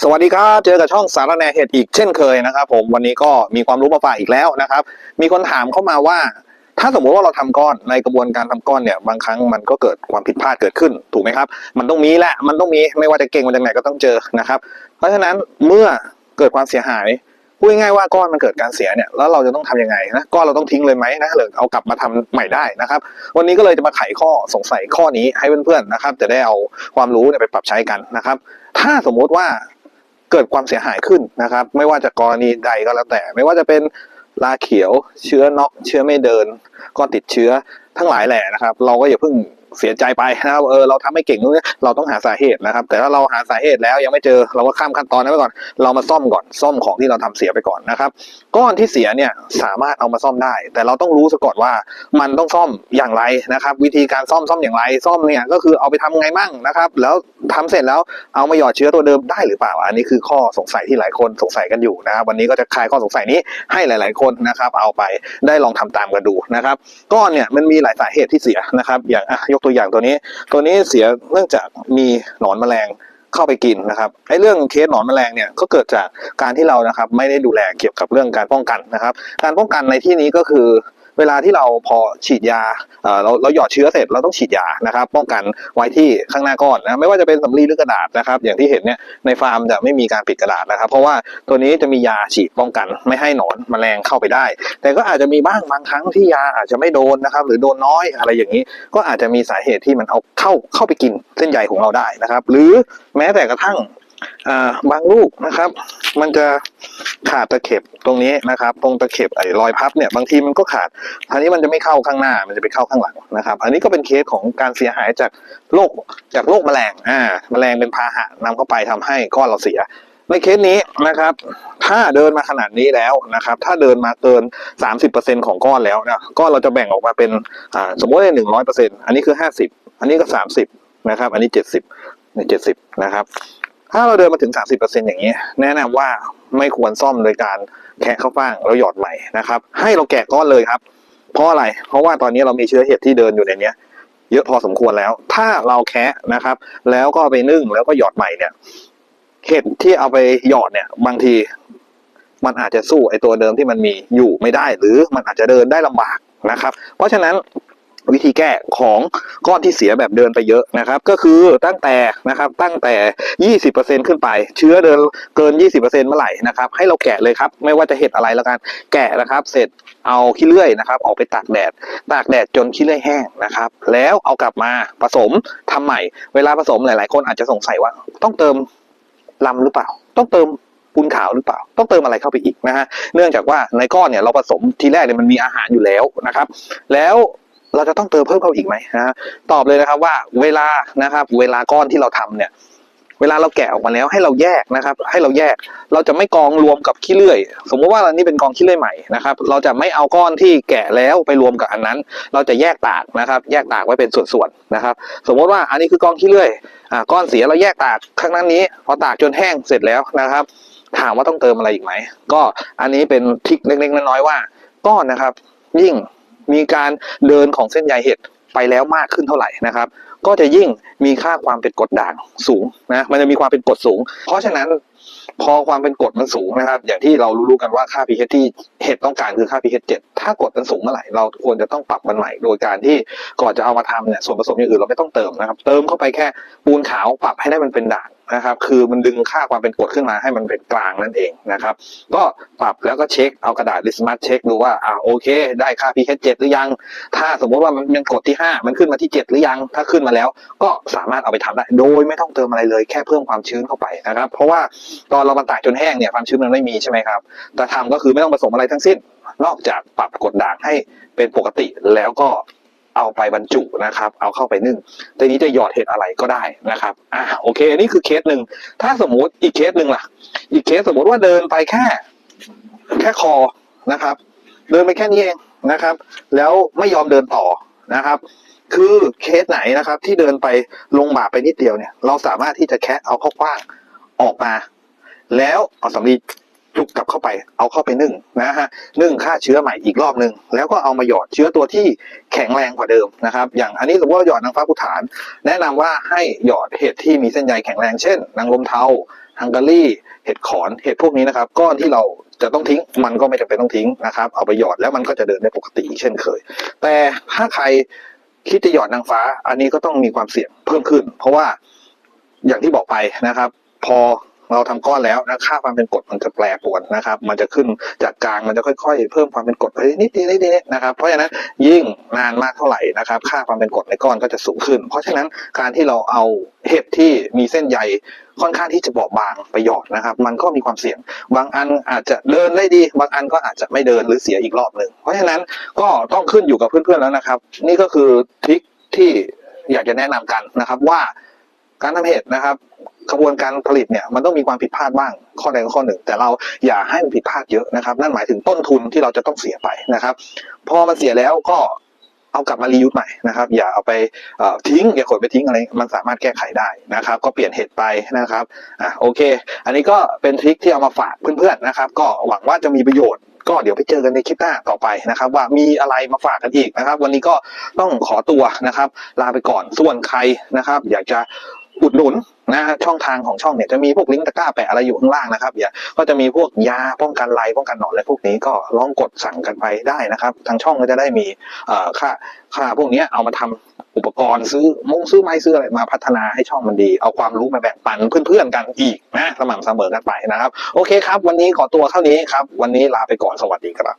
สวัสดีครับเจอกับช่องสารแนเห็ดอีกเช่นเคยนะครับ ผมวันนี้ก็มีความรู้มาฝากอีกแล้วนะครับ มีคนถามเข้ามาว่า ถ้าสมมติว่าเราทำก้อนในกระบวนการทำก้อนเนี่ยบางครั้งมันก็เกิดความผิดพลาดเกิดขึ้นถูกไหมครับ มันต้องมีแหละมันต้องมีไม่ว่าจะเก่งมาจากไหนก็ต้องเจอนะครับ เพราะฉะนั้นเมื่อเกิดความเสียหายพูดง่ายว่าก้อนมันเกิดการเสียเนี่ยแล้วเราจะต้องทำยังไงนะก้อนเราต้องทิ้งเลยไหมนะหรือเอากลับมาทำใหม่ได้นะครับ วันนี้ก็เลยจะมาไขข้อสงสัยข้อนี้ให้เพื่อนๆนะครับ จะได้เอาความรู้เนี่ยไปปรับใช้กันนะครับ ถ้าสมมุติว่า เกิดความเสียหายขึ้นนะครับ ไม่ว่าจะกรณีใดก็แล้วแต่ ไม่ว่าจะเป็นลาเขียวเชื้อนอกเชื้อไม่เดินก้อนติดเชื้อทั้งหลายแหละนะครับ เราก็อย่าเพิ่ง เสียใจไปนะครับเออเราทำไม่เก่งนู่นนี่เราต้องหาสาเหตุนะครับ แต่ถ้าเราหาสาเหตุแล้วยังไม่เจอเราก็ข้ามขั้นตอนนั้นไปก่อน เรามาซ่อมก่อนซ่อมของที่เราทำเสียไปก่อนนะครับ ก้อนที่เสียเนี่ยสามารถเอามาซ่อมได้ แต่เราต้องรู้ซะก่อนว่ามันต้องซ่อมอย่างไรนะครับ วิธีการซ่อมซ่อมอย่างไร ซ่อมเนี่ยก็คือเอาไปทำไงมั่งนะครับ แล้วทำเสร็จแล้วเอามาหยอดเชื้อตัวเดิมได้หรือเปล่า อันนี้คือข้อสงสัยที่หลายคนสงสัยกันอยู่นะครับวันนี้ก็จะคลายข้อสงสัยนี้ให้หลาย ๆ คนนะครับ เอาไปได้ลองทำตามกันดูนะครับ ก้อนเนี่ยมันมีหลายสาเหตุที่เสียนะครับ อย่างยกตัวอย่างตัวนี้ ตัวนี้เสียเนื่องจากมีหนอนแมลงเข้าไปกินนะครับไอ้เรื่องเคสหนอนแมลงเนี่ยก็เกิดจากการที่เรานะครับไม่ได้ดูแลเกี่ยวกับเรื่องการป้องกันนะครับ การป้องกันในที่นี้ก็คือ เวลาที่เราพอฉีดยาเอ่อเราเราหยอดเชื้อเสร็จเราต้องฉีดยานะครับ ป้องกันไว้ที่ข้างหน้าก้อนนะไม่ว่าจะเป็นสำลีหรือกระดาษนะครับ อย่างที่เห็นเนี่ยในฟาร์มจะไม่มีการปิดกระดาษนะครับ เพราะว่าตัวนี้จะมียาฉีดป้องกันไม่ให้หนอนแมลงเข้าไปได้ แต่ก็อาจจะมีบ้างบางครั้งที่ยาอาจจะไม่โดนนะครับ หรือโดนน้อยอะไรอย่างนี้ ก็อาจจะมีสาเหตุที่มันเอาเข้าเข้าไปกินเส้นใยของเราได้นะครับ หรือแม้แต่กระทั่ง บางลูกนะครับ มันจะขาดตะเข็บตรงนี้นะครับ ตรงตะเข็บไอ้รอยพับเนี่ยบางทีมันก็ขาดทีนี้มันจะไม่เข้าข้างหน้า มันจะไปเข้าข้างหลังนะครับ อันนี้ก็เป็นเคสของการเสียหายจากโรคจากโรคแมลงอ่าแมลงเป็นพาหะนำเข้าไปทำให้ก้อนเราเสียในเคสนี้นะครับ ถ้าเดินมาขนาดนี้แล้วนะครับ ถ้าเดินมาเกิน 30%ของก้อนแล้วนะก้อนเราจะแบ่งออกมาเป็นอ่าสมมติหนึ่งร้อยเปอร์เซ็นต์อันนี้คือ 50 อันนี้ก็ 30 นะครับ อันนี้ 70ใน70 นะครับ ถ้าเราเดินมาถึง 30%อย่างนี้แนะนำว่าไม่ควรซ่อมโดยการแคะเข้าฟ่างแล้วหยอดใหม่นะครับ ให้เราแกะก้อนเลยครับ เพราะอะไร เพราะว่าตอนนี้เรามีเชื้อเห็ดที่เดินอยู่ในนี้เยอะพอสมควรแล้ว ถ้าเราแคะนะครับ แล้วก็ไปนึ่งแล้วก็หยอดใหม่เนี่ยเห็ดที่เอาไปหยอดเนี่ย บางทีมันอาจจะสู้ไอตัวเดิมที่มันมีอยู่ไม่ได้ หรือมันอาจจะเดินได้ลำบากนะครับ เพราะฉะนั้น วิธีแก้ของก้อนที่เสียแบบเดินไปเยอะนะครับ ก็คือตั้งแต่นะครับตั้งแต่ 20%ขึ้นไป เชื้อเดินเกิน 20%เมื่อไหร่นะครับ ให้เราแกะเลยครับ ไม่ว่าจะเห็ดอะไรแล้วกันแกะนะครับ เสร็จเอาขี้เลื่อยนะครับ ออกไปตากแดด ตากแดดจนขี้เลื่อยแห้งนะครับ แล้วเอากลับมาผสมทำใหม่ เวลาผสมหลาย ๆ คนอาจจะสงสัยว่า ต้องเติมลำหรือเปล่า ต้องเติมปูนขาวหรือเปล่า ต้องเติมอะไรเข้าไปอีกนะฮะเนื่องจากว่าในก้อนเนี่ยเราผสมทีแรกเนี่ยมันมีอาหารอยู่แล้วนะครับ แล้ว เราจะต้องเติมเพิ่มเข้าอีกไหมนะฮะตอบเลยนะครับว่าเวลานะครับ เวลาก้อนที่เราทำเนี่ย เวลาเราแกะออกมาแล้วให้เราแยกนะครับ ให้เราแยกเราจะไม่กองรวมกับขี้เลื่อย สมมติว่าอันนี้เป็นกองขี้เลื่อยใหม่นะครับ เราจะไม่เอาก้อนที่แกะแล้วไปรวมกับอันนั้น เราจะแยกตากนะครับ แยกตากไว้เป็นส่วนๆนะครับ สมมติว่าอันนี้คือกองขี้เลื่อยอ่าก้อนเสียเราแยกตากข้างนั้นนี้ พอตากจนแห้งเสร็จแล้วนะครับถามว่าต้องเติมอะไรอีกไหม ก็อันนี้เป็นทิคเล็กๆน้อยๆว่าก้อนนะครับ ยิ่ง มีการเดินของเส้นใยเห็ดไปแล้วมากขึ้นเท่าไหร่นะครับ ก็จะยิ่งมีค่าความเป็นกรดด่างสูงนะมันจะมีความเป็นกรดสูง เพราะฉะนั้นพอความเป็นกรดมันสูงนะครับ อย่างที่เรารู้ๆกันว่าค่า pH ที่เห็ดต้องการคือค่า pH 7 ถ้ากรดมันสูงเมื่อไหร่เราควรจะต้องปรับมันใหม่ โดยการที่ก่อนจะเอามาทำเนี่ยส่วนผสมอย่างอื่นเราไม่ต้องเติมนะครับ เติมเข้าไปแค่ปูนขาวปรับให้ได้มันเป็นด่าง นะครับ คือมันดึงค่าความเป็นกรดขึ้นมาให้มันเป็นกลางนั่นเองนะครับ ก็ปรับแล้วก็เช็คเอากระดาษลิสมัสเช็คดูว่าอ่าโอเค ได้ค่า pH 7หรือยัง ถ้าสมมติว่ามันเป็นกรดที่ 5 มันขึ้นมาที่ 7 หรือยัง ถ้าขึ้นมาแล้ว ก็สามารถเอาไปทำได้ โดยไม่ต้องเติมอะไรเลยแค่เพิ่มความชื้นเข้าไปนะครับ เพราะว่าตอนเรามาตากจนแห้งเนี่ยความชื้นมันไม่มีใช่ไหมครับแต่ทำก็คือไม่ต้องผสมอะไรทั้งสิ้น นอกจากปรับกดด่างให้เป็นปกติแล้วก็ เอาไปบรรจุนะครับ เอาเข้าไปนึ่งทีนี้จะหยอดเห็ดอะไรก็ได้นะครับอะโอเคอันนี้คือเคสหนึ่งถ้าสมมุติอีกเคสหนึ่งล่ะ อีกเคสสมมติว่าเดินไปแค่ แค่คอนะครับ เดินไปแค่นี้เองนะครับ แล้วไม่ยอมเดินต่อนะครับ คือเคสไหนนะครับ ที่เดินไปลงบ่าไปนิดเดียวเนี่ย เราสามารถที่จะแคะเอาข้ากว้างออกมา แล้วเอาสำลี จุกกลับเข้าไปเอาเข้าไปนึ่งนะฮะนึ่งฆ่าเชื้อใหม่อีกรอบหนึ่งแล้วก็เอามาหยอดเชื้อตัวที่แข็งแรงกว่าเดิมนะครับ อย่างอันนี้สมมติว่าหยอดนางฟ้ากุฐาน แนะนำว่าให้หยอดเห็ดที่มีเส้นใยแข็งแรงเช่นนางลมเทาฮังการีเห็ดขอนเห็ดพวกนี้นะครับก้อนที่เราจะต้องทิ้งมันก็ไม่จำเป็นต้องทิ้งนะครับ เอาไปหยอดแล้วมันก็จะเดินได้ปกติเช่นเคย แต่ถ้าใครคิดจะหยอดนางฟ้า อันนี้ก็ต้องมีความเสี่ยงเพิ่มขึ้น เพราะว่าอย่างที่บอกไปนะครับ พอ เราทำก้อนแล้วนะค่าความเป็นกรดมันจะแปรปรวนนะครับ มันจะขึ้นจากกลางมันจะค่อย ๆ เพิ่มความเป็นกรดไปนิดๆนิดๆนะครับเพราะฉะนั้นยิ่งนานมากเท่าไหร่นะครับ ค่าความเป็นกรดในก้อนก็จะสูงขึ้น เพราะฉะนั้นการที่เราเอาเห็ดที่มีเส้นใยค่อนข้างที่จะบอบบางไปหยอดนะครับ มันก็มีความเสี่ยง บางอันอาจจะเดินได้ดี บางอันก็อาจจะไม่เดินหรือเสียอีกรอบหนึ่งเพราะฉะนั้นก็ต้องขึ้นอยู่กับเพื่อนๆแล้วนะครับ นี่ก็คือทริคที่อยากจะแนะนำกันนะครับว่า การทำเห็ดนะครับกระบวนการผลิตเนี่ยมันต้องมีความผิดพลาดบ้างข้อใดข้อหนึ่ง แต่เราอย่าให้มันผิดพลาดเยอะนะครับ นั่นหมายถึงต้นทุนที่เราจะต้องเสียไปนะครับ พอมันเสียแล้วก็เอากลับมารียูสใหม่นะครับ อย่าเอาไปทิ้งอย่าขนไปทิ้งอะไรมันสามารถแก้ไขได้นะครับ ก็เปลี่ยนเห็ดไปนะครับอะโอเค อันนี้ก็เป็นทริคที่เอามาฝากเพื่อนๆนะครับ ก็หวังว่าจะมีประโยชน์ก็เดี๋ยวไปเจอกันในคลิปหน้าต่อไปนะครับ ว่ามีอะไรมาฝากกันอีกนะครับ วันนี้ก็ต้องขอตัวนะครับ ลาไปก่อนส่วนใครนะครับ อยากจะ อุดหนุนนะช่องทางของช่องเนี่ยจะมีพวกลิงก์ตะกร้าแปะอะไรอยู่ข้างล่างนะครับอย่าก็จะมีพวกยาป้องกันไรป้องกันหนอนอะไรพวกนี้ก็ลองกดสั่งกันไปได้นะครับ ทางช่องก็จะได้มีค่าค่าพวกนี้เอามาทำอุปกรณ์ซื้อมงซื้อไม้ซื้ออะไรมาพัฒนาให้ช่องมันดี เอาความรู้มาแบ่งปันเพื่อนๆกันอีกนะสม่ำเสมอกันไปนะครับ โอเคครับ วันนี้ขอตัวเท่านี้ครับ วันนี้ลาไปก่อนสวัสดีครับ